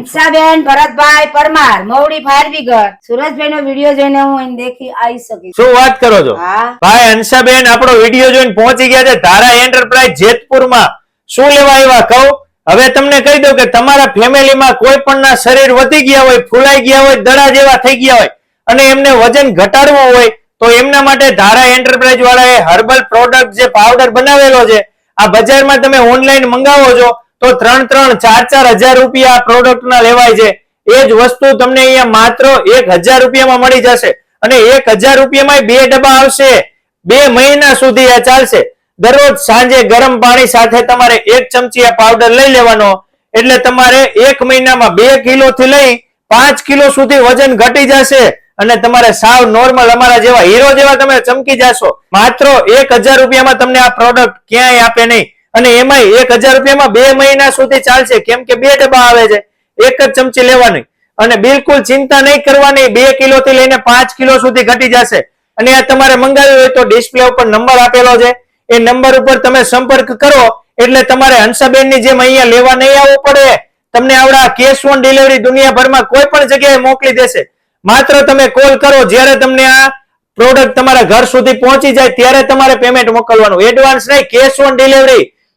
ઈચ્છાબેન Bharatbhai Parmar Mavdi fire brigade Surajbhai નો video જોઈને હું અહીં દેખી આવી શકી શું વાત કરો છો? હા. ભાઈ હંસાબેન આપણો વીડિયો જોઈને પહોંચી ગયા છે ધારા એન્ટરપ્રાઇઝ જેતપુરમાં. શું લેવા આવ્યા કહું? હવે તમને કહી દઉં કે તમારા ફેમિલીમાં કોઈ પણ ના શરીર વધી ગયા હોય ફૂલાઈ ગયા હોય દડા જેવા થઈ ગયા હોય અને એમને વજન ઘટાડવું હોય તો એમના માટે ધારા એન્ટરપ્રાઇઝ વાળાએ હર્બલ પ્રોડક્ટ જે પાવડર બનાવેલો છે આ બજારમાં તમે ઓનલાઈન મંગાવો છો તો ત્રણ ત્રણ ચાર ચાર હજાર રૂપિયા આ પ્રોડક્ટ લેવાય છે. એ જ વસ્તુ તમને અહીંયા માત્ર એક હજાર રૂપિયામાં મળી જશે. અને એક હજાર રૂપિયામાં બે ડબ્બા આવશે. બે મહિના સુધી આ ચાલશે. દરરોજ સાંજે ગરમ પાણી સાથે તમારે એક ચમચી આ પાવડર લઈ લેવાનો. એટલે તમારે એક મહિનામાં બે કિલો થી લઈ પાંચ કિલો સુધી વજન ઘટી જશે. અને તમારે સાવ નોર્મલ અમારા જેવા હીરો જેવા તમે ચમકી જશો. માત્ર એક હજાર રૂપિયામાં તમને આ પ્રોડક્ટ ક્યાંય આપે નહીં. અને એમાંય એક હજાર રૂપિયામાં બે મહિના સુધી ચાલશે. કેમ કે બે ડબ્બા આવે છે. એક જ ચમચી લેવાની. અને બિલકુલ ચિંતા નહીં કરવાની, બે કિલો થી લઈને પાંચ કિલો સુધી ઘટી જશે. અને આ તમારે મંગાવ્યું હોય તો ડિસ્પ્લે ઉપર નંબર આપેલો છે. એ નંબર ઉપર તમે સંપર્ક કરો, એટલે તમારે હંસાબેનની જેમ અહીંયા લેવા નહીં આવવું પડે. તમને આવડા કેશ ઓન ડિલિવરી દુનિયાભરમાં કોઈ પણ જગ્યાએ મોકલી દેશે. માત્ર તમે કોલ કરો, જ્યારે તમને આ પ્રોડક્ટ તમારા ઘર સુધી પહોંચી જાય, ત્યારે તમારે પેમેન્ટ મોકલવાનું. એડવાન્સ નહીં કેશ ઓન ડિલિવરી